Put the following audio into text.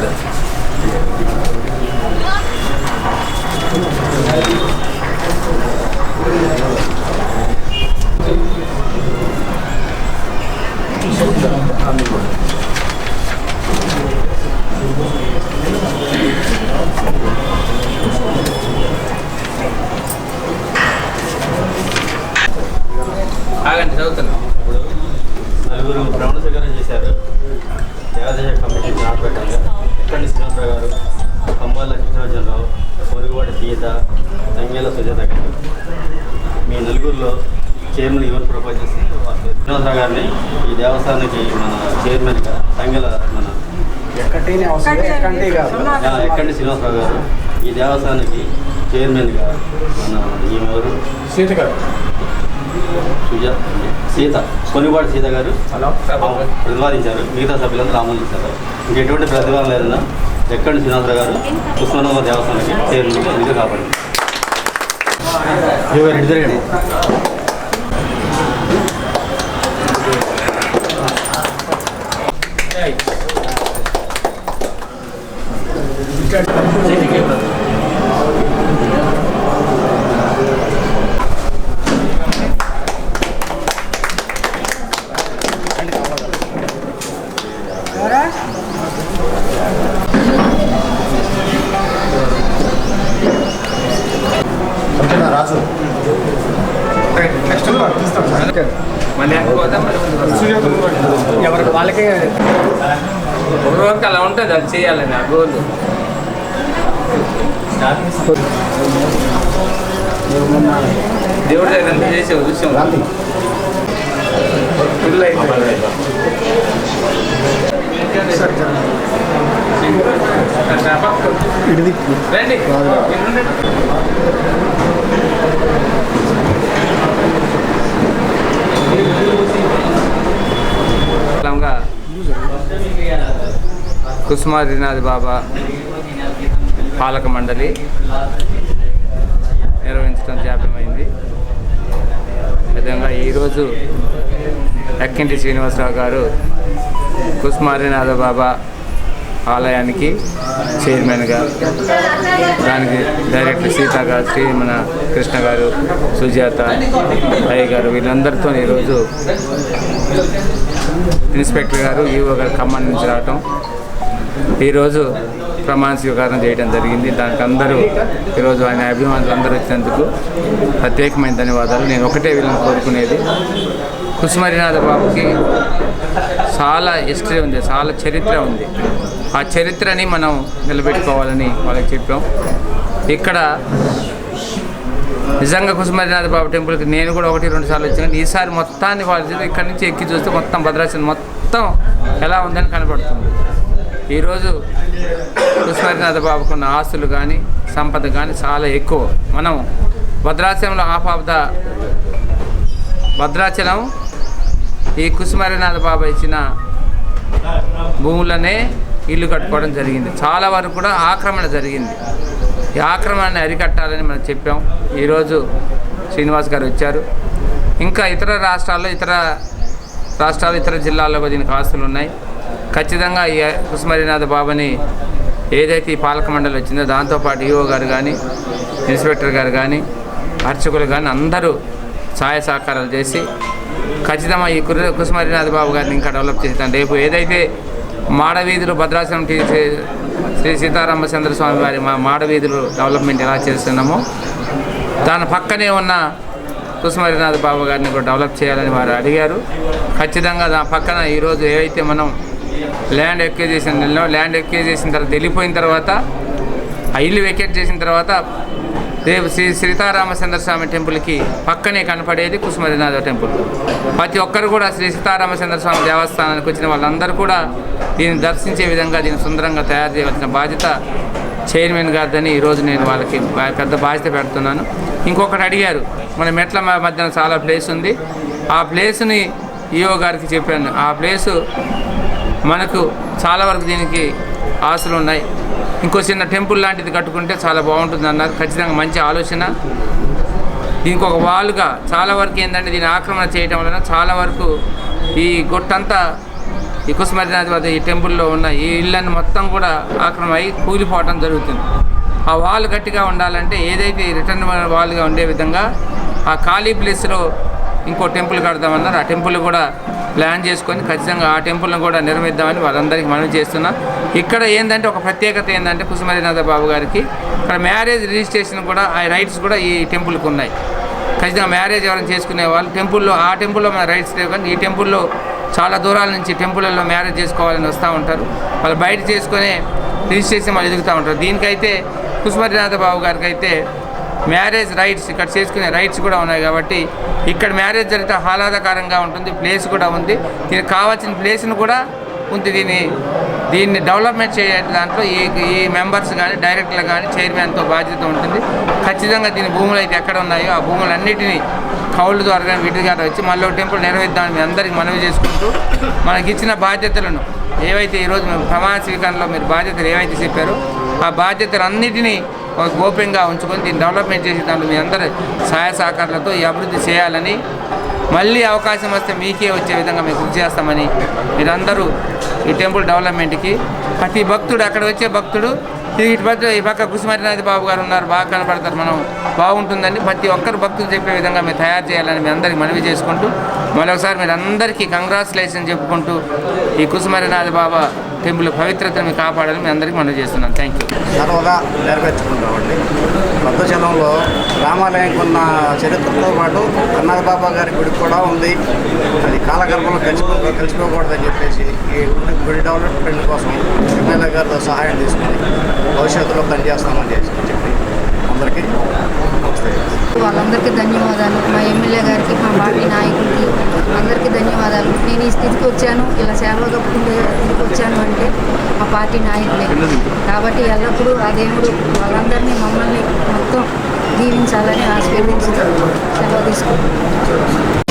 ఇక్కడ. ఆగండి చదువుతున్నాం. ఇప్పుడు నలుగురు ప్రమాణ స్వీకారం చేశారు. దేవాదేశ శ్రీనివాసరావు గారు కంబాల కృష్ణరాజరావు పొరుగువాడి సీత తంగేల సుజాత గారు. మీ నలుగురిలో చైర్మన్ ఎవరు ప్రపోజ్ చేసి శ్రీనివాసరావు గారిని ఈ దేవస్థానానికి మన చైర్మన్గా తంగెల మన ఎక్కంటి శ్రీనివాసరావు గారు. ఈ దేవస్థానానికి చైర్మన్గా మన ఈమెవరు? సీత గారు. సుజా సీత కొనుగోడు సీత గారు. హలో ప్రతిపాదించారు. మిగతా సభ్యులందరూ ఆమోదించారు. ఇంకెటువంటి ప్రతిభావం లేదన్నా ఎక్కడి శ్రీనివాసరావు గారు? కృష్ణనగర్ దేవస్థానానికి చైర్మన్గా ఎన్నిక కాబడింది ఇవి రెండు రాజు. ఎవరికి వాళ్ళకే రోజుకి అలా ఉంటుంది అది చేయాలని ఆ గోల్ దేవుడి దగ్గర ఎంత చేసే విషయం పిల్ల ఇడిది. రండి. బాబా పాలక మండలి నిర్వహించడం జాప్యమైంది. విధంగా ఈరోజు ఎక్కింటి శ్రీనివాసరావు గారు కుసుమారినాథ బాబా ఆలయానికి చైర్మన్గా దానికి డైరెక్టర్ సీత గారు శ్రీ మన కృష్ణ గారు సుజాత అయ్య గారు వీళ్ళందరితో ఈరోజు ఇన్స్పెక్టర్ గారు ఈఓ గారు ఖమ్మం నుంచి రావటం. ఈరోజు ప్రమాణ స్వీకారం చేయడం జరిగింది. దానికి అందరూ ఈరోజు ఆయన అభిమానులు అందరూ వచ్చినందుకు ప్రత్యేకమైన ధన్యవాదాలు. నేను ఒకటే వీళ్ళని కోరుకునేది. కుసుమరినాథ బాబుకి చాలా హిస్టరీ ఉంది చాలా చరిత్ర ఉంది. ఆ చరిత్రని మనం నిలబెట్టుకోవాలని వాళ్ళకి చెప్పాం. ఇక్కడ నిజంగా కుసుమరినాథ బాబు టెంపుల్కి నేను కూడా ఒకటి రెండు సార్లు వచ్చాను. ఈసారి మొత్తాన్ని వాళ్ళు ఇక్కడ నుంచి ఎక్కి చూస్తే మొత్తం భద్రాచలం మొత్తం ఎలా ఉందని కనపడుతుంది ఈరోజు కుసుమరినాథ బాబుకున్న ఆస్తులు కానీ సంపద కానీ చాలా ఎక్కువ. మనం భద్రాచలంలో ఆఫ్ ఆఫ్ ద భద్రాచలం ఈ కుసుమరినాథ బాబా ఇచ్చిన భూములనే ఇల్లు కట్టుకోవడం జరిగింది. చాలా వరకు కూడా ఆక్రమణ జరిగింది. ఈ ఆక్రమణని అరికట్టాలని మనం చెప్పాం. ఈరోజు శ్రీనివాస్ గారు వచ్చారు. ఇంకా ఇతర రాష్ట్రాల్లో ఇతర రాష్ట్రాలు ఇతర జిల్లాల్లో దీనికి ఆస్తులు ఉన్నాయి. ఖచ్చితంగా ఈ కుసుమరినాథ బాబాని ఏదైతే ఈ పాలక మండలి వచ్చిందో దాంతోపాటు ఈఓ గారు కానీ ఇన్స్పెక్టర్ గారు కానీ అర్చకులు కానీ అందరూ సహాయ సహకారాలు చేసి ఖచ్చితంగా ఈ కుర్ర కుసుమరినాథ బాబు గారిని ఇంకా డెవలప్ చేస్తాను. రేపు ఏదైతే మాడవీధులు భద్రాచలం టీ శ్రీ సీతారామచంద్ర స్వామి వారి మా మాడవీధులు డెవలప్మెంట్ ఎలా చేస్తున్నామో దాని పక్కనే ఉన్న కుసుమరినాథ్ బాబు గారిని కూడా డెవలప్ చేయాలని వారు అడిగారు. ఖచ్చితంగా దాని పక్కన ఈరోజు ఏవైతే మనం ల్యాండ్ ఎక్వేజ్ చేసిన ల్యాండ్ ఎక్వేజ్ చేసిన తర్వాత వెళ్ళిపోయిన తర్వాత ఆ ఇల్లు వెకేట్ చేసిన తర్వాత రేపు శ్రీ సీతారామచంద్ర స్వామి టెంపుల్కి పక్కనే కనపడేది కుసుమరినాథ టెంపుల్. ప్రతి ఒక్కరు కూడా శ్రీ సీతారామచంద్ర స్వామి దేవస్థానానికి వచ్చిన వాళ్ళందరూ కూడా దీన్ని దర్శించే విధంగా దీన్ని సుందరంగా తయారు చేయవలసిన బాధ్యత చైర్మన్ గారిదని ఈరోజు నేను వాళ్ళకి పెద్ద బాధ్యత పెడుతున్నాను. ఇంకొకటి అడిగారు మన మెట్ల మ- మధ్యన చాలా ప్లేస్ ఉంది. ఆ ప్లేస్ని ఈఓ గారికి చెప్పాను. ఆ ప్లేసు మనకు చాలా వరకు దీనికి ఆశలు ఉన్నాయి. ఇంకో చిన్న టెంపుల్ లాంటిది కట్టుకుంటే చాలా బాగుంటుంది అన్నారు. ఖచ్చితంగా మంచి ఆలోచన. దీనికి ఒక వాలుగా చాలా వరకు ఏంటంటే దీన్ని ఆక్రమణ చేయడం వలన చాలా వరకు ఈ గొట్టంతా ఈ కుసుమరినాథ్ వద్ద ఈ టెంపుల్లో ఉన్న ఈ ఇళ్ళని మొత్తం కూడా ఆక్రమణ అయి కూలిపోవడం జరుగుతుంది. ఆ వాల్ గట్టిగా ఉండాలంటే ఏదైతే రిటర్న్ వాల్గా ఉండే విధంగా ఆ ఖాళీ ప్లేస్లో ఇంకో టెంపుల్ కడదామన్నారు. ఆ టెంపుల్ కూడా ప్లాన్ చేసుకొని ఖచ్చితంగా ఆ టెంపుల్ని కూడా నిర్మిద్దామని వాళ్ళందరికీ మనవి చేస్తున్నా. ఇక్కడ ఏంటంటే ఒక ప్రత్యేకత ఏంటంటే కుసుమరినాథ బాబు గారికి ఇక్కడ మ్యారేజ్ రిజిస్ట్రేషన్ కూడా ఆ రైట్స్ కూడా ఈ టెంపుల్కి ఉన్నాయి. ఖచ్చితంగా మ్యారేజ్ ఎవరైనా చేసుకునే వాళ్ళు టెంపుల్లో ఆ టెంపుల్లో మన రైట్స్ లేవు కానీ ఈ టెంపుల్లో చాలా దూరాల నుంచి టెంపుల్లో మ్యారేజ్ చేసుకోవాలని వస్తూ ఉంటారు. వాళ్ళు బయట చేసుకునే రిజిస్ట్రేషన్ వాళ్ళు ఎదుగుతూ ఉంటారు. దీనికైతే కుసుమరినాథ బాబు గారికి అయితే మ్యారేజ్ రైట్స్ ఇక్కడ చేసుకునే రైట్స్ కూడా ఉన్నాయి కాబట్టి ఇక్కడ మ్యారేజ్ జరిగితే ఆహ్లాదకరంగా ఉంటుంది ప్లేస్ కూడా ఉంది. దీనికి కావాల్సిన ప్లేస్ను కూడా ఉంది దీన్ని దీన్ని డెవలప్మెంట్ చేయ దాంట్లో. ఈ ఈ మెంబర్స్ కానీ డైరెక్టర్లు కానీ చైర్మన్తో బాధ్యత ఉంటుంది. ఖచ్చితంగా దీని భూములు అయితే ఎక్కడ ఉన్నాయో ఆ భూములన్నిటినీ కౌళ్ళు ద్వారా కానీ వీటి ద్వారా వచ్చి మళ్ళీ టెంపుల్ నెరవేర్దామని అందరికీ మనవి చేసుకుంటూ మనకి ఇచ్చిన బాధ్యతలను ఏవైతే ఈరోజు మేము ప్రమాణ స్వీకరణలో మీరు బాధ్యతలు ఏవైతే చెప్పారో ఆ బాధ్యతలన్నిటినీ ఒక గోప్యంగా ఉంచుకొని దీన్ని డెవలప్మెంట్ చేసే దాంట్లో మీ అందరి సహాయ సహకారాలతో ఈ అభివృద్ధి చేయాలని మళ్ళీ అవకాశం వస్తే మీకే వచ్చే విధంగా మేము కృషి చేస్తామని మీరందరూ ఈ టెంపుల్ డెవలప్మెంట్కి ప్రతి భక్తుడు అక్కడ వచ్చే భక్తుడు ఇటు పక్క ఈ పక్క కుసుమరినాథ్ బాబు గారు ఉన్నారు బాగా కనపడతారు మనం బాగుంటుందని ప్రతి ఒక్కరు భక్తులు చెప్పే విధంగా మేము తయారు చేయాలని మీ అందరికి మనవి చేసుకుంటూ మరొకసారి మీరు అందరికీ కంగ్రాచులేషన్ చెప్పుకుంటూ ఈ కుసుమరినాథ్ బాబా టెంపుల్ పవిత్రతను మీరు కాపాడాలని మీ అందరికీ మనవి చేస్తున్నాను. థ్యాంక్ యూ సర్వదా నెరవేర్చుకుంటామండి. భద్రాచలంలో రామాలయానికి ఉన్న చరిత్రతో పాటు అన్నద బాబా గారి గుడి కూడా ఉంది. అది కాలగర్భంలో కలిసిపో కలిసిపోకూడదని చెప్పేసి ఈ గుడి గుడి డెవలప్మెంట్ కోసం ఎమ్మెల్యే గారితో సహాయం తీసుకుని భవిష్యత్తులో పనిచేస్తామని చేసి చెప్పి అందరికీ నమస్తే. వాళ్ళందరికీ ధన్యవాదాలు. మా ఎమ్మెల్యే గారికి మా పార్టీ నాయకుడికి నేను వచ్చాను? ఇలా సేవలు కప్పుకుంటే స్థితికి వచ్చాను అంటే మా పార్టీ నాయకులే. కాబట్టి ఎల్లప్పుడూ ఆ దేవుడు వాళ్ళందరినీ మమ్మల్ని మొత్తం దీవించాలని ఆశీర్వదించి సెలవు తీసుకుంటాను